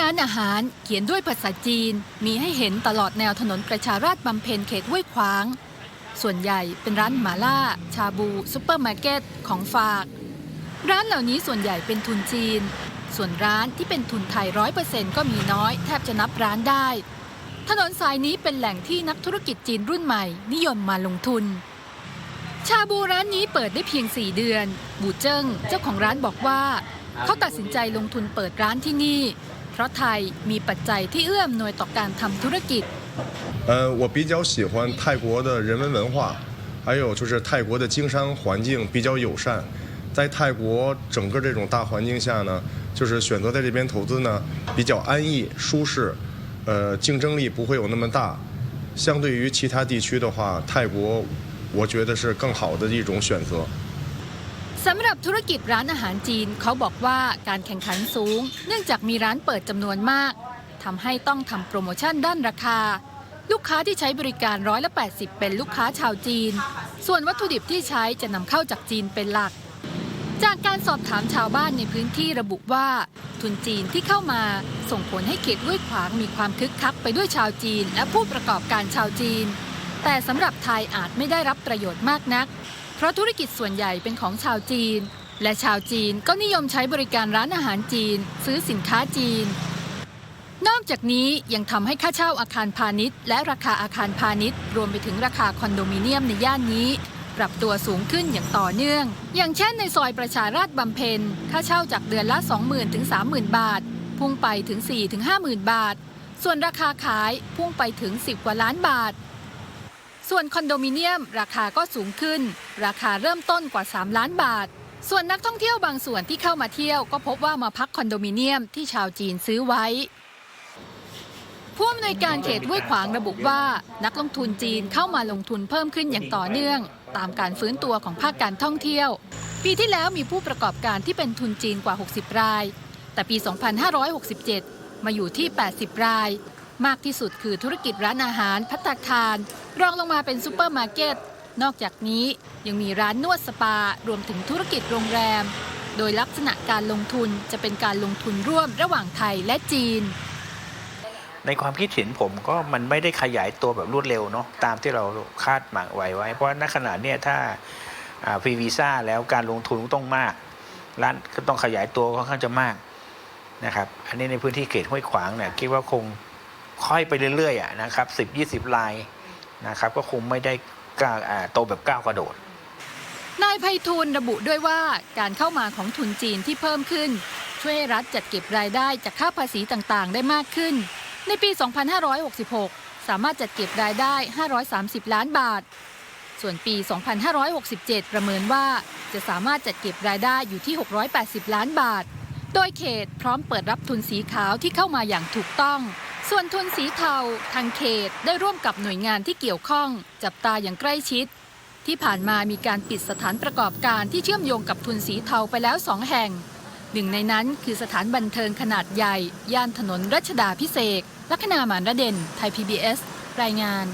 ร้านอาหารเขียนด้วยภาษาจีน มีให้เห็นตลอดแนวถนนประชาราษฎร์บำเพ็ญเขตห้วยขวาง ส่วนใหญ่เป็นร้านหมาล่า ชาบูซุปเปอร์มาร์เก็ตของฝาก ร้านเหล่านี้ส่วนใหญ่เป็นทุนจีน ส่วนร้านที่เป็นทุนไทยร้อยเปอร์เซ็นต์ก็มีน้อย แทบจะนับร้านได้ ถนนสายนี้เป็นแหล่งที่นักธุรกิจจีนรุ่นใหม่ นิยมมาลงทุนชาบูร้านนี้เปิดได้เพียง 4 เดือน บูเจิ้งเจ้าของร้านบอกว่า เขาตัดสินใจลงทุนเปิดร้านที่นี่ เพราะไทยมีปัจจัยที่เอื้อมหน่วยต่อการทำธุรกิจ 呃，我比较喜欢泰国的人文文化，还有就是泰国的经商环境比较友善。在泰国整个这种大环境下呢，就是选择在这边投资呢，比较安逸舒适，呃，竞争力不会有那么大。相对于其他地区的话，泰国我觉得是更好的一种选择。 สำหรับธุรกิจร้านอาหารจีนเขาบอกว่าการแข่งขันสูง เนื่องจากมีร้านเปิดจำนวนมากทำให้ต้องทำโปรโมชั่นด้านราคา ลูกค้าที่ใช้บริการร้อยละ80 เป็นลูกค้าชาวจีน ส่วนวัตถุดิบที่ใช้จะนำเข้าจากจีนเป็นหลัก จากการสอบถามชาวบ้านในพื้นที่ระบุว่า ทุนจีนที่เข้ามาส่งผลให้เขตห้วยขวางมีความคึกคักไปด้วยชาวจีน และผู้ประกอบการชาวจีน แต่สำหรับไทยอาจไม่ได้รับประโยชน์มากนัก ราะธุรกิจส่วนใหญ่เป็นของชาวจีน และชาวจีนก็นิยมใช้บริการร้านอาหารจีน ซื้อสินค้าจีน นอกจากนี้ยังทำให้ค่าเช่าอาคารพาณิชย์ และราคาอาคารพาณิชย์ รวมไปถึงราคาคอนโดมิเนียมในย่านนี้ ปรับตัวสูงขึ้นอย่างต่อเนื่อง อย่างเช่นในซอยประชาราษฎร์บำเพ็ญค่าเช่าจากเดือนละ 20,000ถึง30,000 บาท พุ่งไปถึง4ถึง50,000 บาท ส่วนราคาขายพุ่งไปถึง 10 กว่าล้านบาท ส่วนคอนโดมิเนียม ราคาก็สูงขึ้น ราคาเริ่มต้นกว่า 3 ล้านบาท ส่วนนักท่องเที่ยวบางส่วนที่เข้ามาเที่ยวก็พบว่ามาพักคอนโดมิเนียมที่ชาวจีนซื้อไว้ผู้อำนวยการเขตห้วยขวางระบุว่า นักลงทุนจีนเข้ามาลงทุนเพิ่มขึ้นอย่างต่อเนื่อง ตามการฟื้นตัวของภาคการท่องเที่ยว ปีที่แล้วมีผู้ประกอบการที่เป็นทุนจีนกว่า 60 ราย แต่ปี 2567 มาอยู่ที่ 80 ราย มากที่สุดคือธุรกิจร้านอาหารพัตตาคาร รองลงมาเป็นซูเปอร์มาร์เก็ต นอกจากนี้ยังมีร้านนวดสปา รวมถึงธุรกิจโรงแรม โดยลักษณะการลงทุนจะเป็นการลงทุนร่วมระหว่างไทยและจีน ในความคิดเห็นผมก็มันไม่ได้ขยายตัวแบบรวดเร็วเนาะตามที่เราคาดหมายไว้ไว้ เพราะณขณะเนี้ยถ้าฟรีวีซ่าแล้วการลงทุนต้องมากร้านก็ต้องขยายตัวค่อนข้างจะมากนะครับ อันนี้ในพื้นที่เขตห้วยขวางเนี่ยคิดว่าคง ค่อยไปเรื่อยๆอะนะครับสิบยี่สิบลายนะครับ ก็คงไม่ได้กล้าอ่าโตแบบก้าวกระโดด นายไพฑูรย์ระบุด้วยว่าการเข้ามาของทุนจีนที่เพิ่มขึ้น ช่วยให้รัฐจัดเก็บรายได้จากค่าภาษีต่างๆ ได้มากขึ้น ในปี 2566 สามารถจัดเก็บรายได้ 530 ล้านบาท ส่วนปี 2567 ประเมินว่าจะสามารถจัดเก็บรายได้อยู่ที่ 680 ล้านบาท โดยเขตพร้อมเปิดรับทุนสีขาวที่เข้ามาอย่างถูกต้อง ส่วนทุนสีเทาทางเขตได้ร่วมกับหน่วยงานที่เกี่ยวข้อง จับตาอย่างใกล้ชิด ที่ผ่านมามีการปิดสถานประกอบการที่เชื่อมโยงกับทุนสีเทาไปแล้วสองแห่ง หนึ่งในนั้นคือสถานบันเทิงขนาดใหญ่ ย่านถนนรัชดาพิเศษลัคนาหมานระเด่นไทย PBS รายงาน